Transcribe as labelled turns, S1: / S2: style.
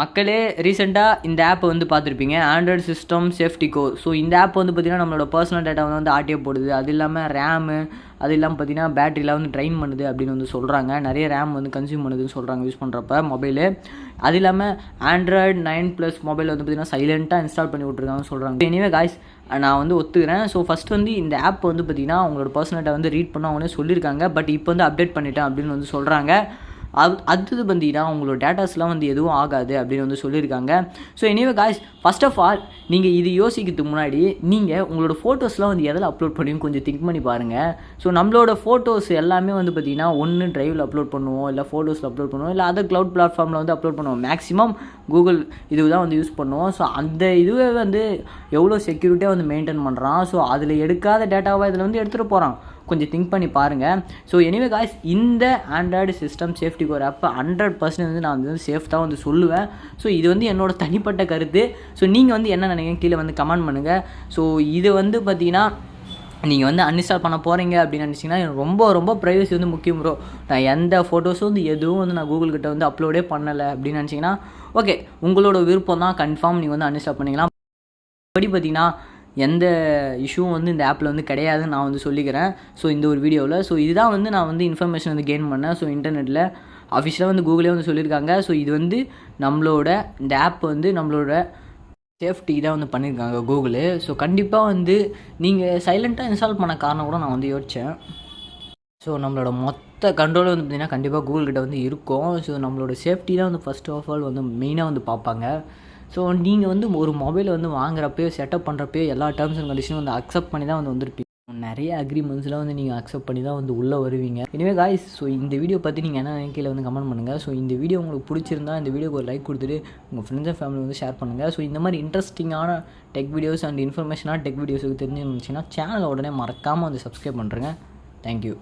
S1: மக்களே ரீசெண்டாக இந்த ஆப்பை வந்து பார்த்துருப்பீங்க. ஆண்ட்ராய்டு சிஸ்டம் சேஃப்டிகோ ஸோ இந்த ஆப் வந்து பார்த்திங்கன்னா நம்மளோட பர்சனல் டேட்டா வந்து ஆட்டியே போடுது. அது இல்லாமல் ரேமு அது இல்லாமல் பார்த்திங்கன்னா பேட்டரியில் வந்து ட்ரைன் பண்ணுது அப்படின்னு வந்து சொல்கிறாங்க நிறைய ரேம் வந்து கன்சியூம் பண்ணுதுன்னு சொல்கிறாங்க யூஸ் பண்ணுறப்ப மொபைலு அது இல்லாமல் ஆண்ட்ராய்டு நைன் ப்ளஸ் மொபைல் வந்து பார்த்திங்கன்னா சைலண்ட்டாக இன்ஸ்டால் பண்ணி விட்ருக்காங்கன்னு சொல்கிறாங்க எனிவே காய்ஸ் நான் வந்து ஒத்துக்கிறேன். ஸோ ஃபஸ்ட் வந்து இந்த ஆப் வந்து பார்த்திங்கன்னா அவங்களோட பர்சனல் டேட்டா வந்து ரீட் பண்ண அவங்களே சொல்லியிருக்காங்க. பட் இப்போ வந்து அப்டேட் பண்ணிட்டேன் அப்படின்னு வந்து சொல்கிறாங்க அது அடுத்தது பார்த்தீங்கன்னா உங்களோட டேட்டாஸ்லாம் வந்து எதுவும் ஆகாது அப்படின்னு வந்து சொல்லியிருக்காங்க. So anyway guys first of all நீங்கள் இது யோசிக்கிறதுக்கு முன்னாடி நீங்கள் உங்களோட ஃபோட்டோஸ்லாம் வந்து எதில் அப்லோட் பண்ணுவீங்க கொஞ்சம் திங்க் பண்ணி பாருங்கள் ஸோ நம்மளோட ஃபோட்டோஸ் எல்லாமே வந்து பார்த்திங்கன்னா ஒன்று ட்ரைவில் அப்லோட் பண்ணுவோம் இல்லை ஃபோட்டோஸில் அப்லோட் பண்ணுவோம் இல்லை அதர் க்ளவுட் பிளாட்ஃபார்மில் வந்து அப்லோட் பண்ணுவோம். மேக்ஸிமம் கூகுள் இது தான் வந்து யூஸ் பண்ணுவோம். ஸோ அந்த இதுவே வந்து எவ்வளோ செக்யூரிட்டியாக வந்து மெயின்டைன் பண்ணுறான் ஸோ அதில் எடுக்காத டேட்டாவை இதில் வந்து எடுத்துகிட்டு போகிறான் கொஞ்சம் திங்க் பண்ணி பாருங்கள் ஸோ எனிவே காய்ஸ் இந்த ஆண்ட்ராய்டு சிஸ்டம் சேஃப்டிக்கு ஒரு அப்போ ஹண்ட்ரட் பர்சன்ட் வந்து நான் வந்து சேஃப் தான் வந்து சொல்லுவேன். ஸோ இது வந்து என்னோட தனிப்பட்ட கருத்து. ஸோ நீங்கள் வந்து என்ன நினைக்கிறீங்க கீழே வந்து கமெண்ட் பண்ணுங்கள் ஸோ இது வந்து பார்த்தீங்கன்னா நீங்கள் வந்து அன்இன்ஸ்டால் பண்ண போகிறீங்க அப்படின்னு நினச்சிங்கன்னா எனக்கு ரொம்ப ரொம்ப ப்ரைவசி வந்து முக்கியம் ப்ரோ நான் எந்த ஃபோட்டோஸும் வந்து எதுவும் வந்து நான் கூகுள் கிட்டே வந்து அப்லோடே பண்ணலை அப்படின்னு நினச்சிங்கன்னா ஓகே உங்களோட விருப்பம் தான் கன்ஃபார்ம் நீங்கள் வந்து அன்இன்ஸ்டால் பண்ணிக்கலாம். படி பார்த்தீங்கன்னா எந்த இஷ்யூவும் வந்து இந்த ஆப்பில் வந்து கிடையாதுன்னு நான் வந்து சொல்லிக்கிறேன். ஸோ இந்த ஒரு வீடியோவில் ஸோ இதுதான் வந்து நான் வந்து இன்ஃபர்மேஷன் வந்து கெயின் பண்ணேன். ஸோ இன்டர்நெட்டில் அஃபிஷியலாக வந்து கூகுளே வந்து சொல்லியிருக்காங்க. ஸோ இது வந்து நம்மளோட இந்த ஆப் வந்து நம்மளோட சேஃப்டி தான் வந்து பண்ணியிருக்காங்க கூகுளு ஸோ கண்டிப்பாக வந்து நீங்கள் சைலண்ட்டாக இன்ஸ்டால் பண்ண காரணம் கூட நான் வந்து யோசித்தேன் ஸோ நம்மளோட மொத்த கண்ட்ரோல் வந்து பார்த்திங்கன்னா கண்டிப்பாக கூகுள் கிட்ட வந்து இருக்கும். ஸோ நம்மளோட சேஃப்டி தான் வந்து ஃபஸ்ட் ஆஃப் ஆல் வந்து மெயினாக வந்து பார்ப்பாங்க. ஸோ நீங்கள் வந்து ஒரு மொபைலை வந்து வாங்குறப்பயோ செட்டப் பண்ணுறப்பயோ எல்லா டேர்ம்ஸ் அண்ட் கண்டிஷனும் வந்து அக்செப்ட் பண்ணி தான் வந்து வந்திருப்பீங்க. நிறைய அக்ரிமெண்ட்ஸ்லாம் வந்து நீங்கள் அக்செப்ட் பண்ணி தான் வந்து உள்ளே வருவீங்க. எனவே காய்ஸ் ஸோ இந்த வீடியோ பற்றி நீங்கள் என்ன கீழே வந்து கமெண்ட் பண்ணுங்கள் ஸோ இந்த வீடியோ உங்களுக்கு பிடிச்சிருந்தா இந்த வீடியோக்கு ஒரு லைக் கொடுத்துட்டு உங்கள் ஃப்ரெண்ட்ஸ் அண்ட் ஃபேமிலி வந்து ஷேர் பண்ணுங்கள் ஸோ இந்த மாதிரி இன்ட்ரெஸ்டிங்கான டெக் வீடியோஸ் அண்ட் இன்ஃபர்மேஷனாக டெக் வீடியோஸுக்கு தெரிஞ்சுருந்துச்சுன்னா சேனலை உடனே மறக்காமல் வந்து சப்ஸ்கிரைப் பண்ணுறேங்க தேங்க்யூ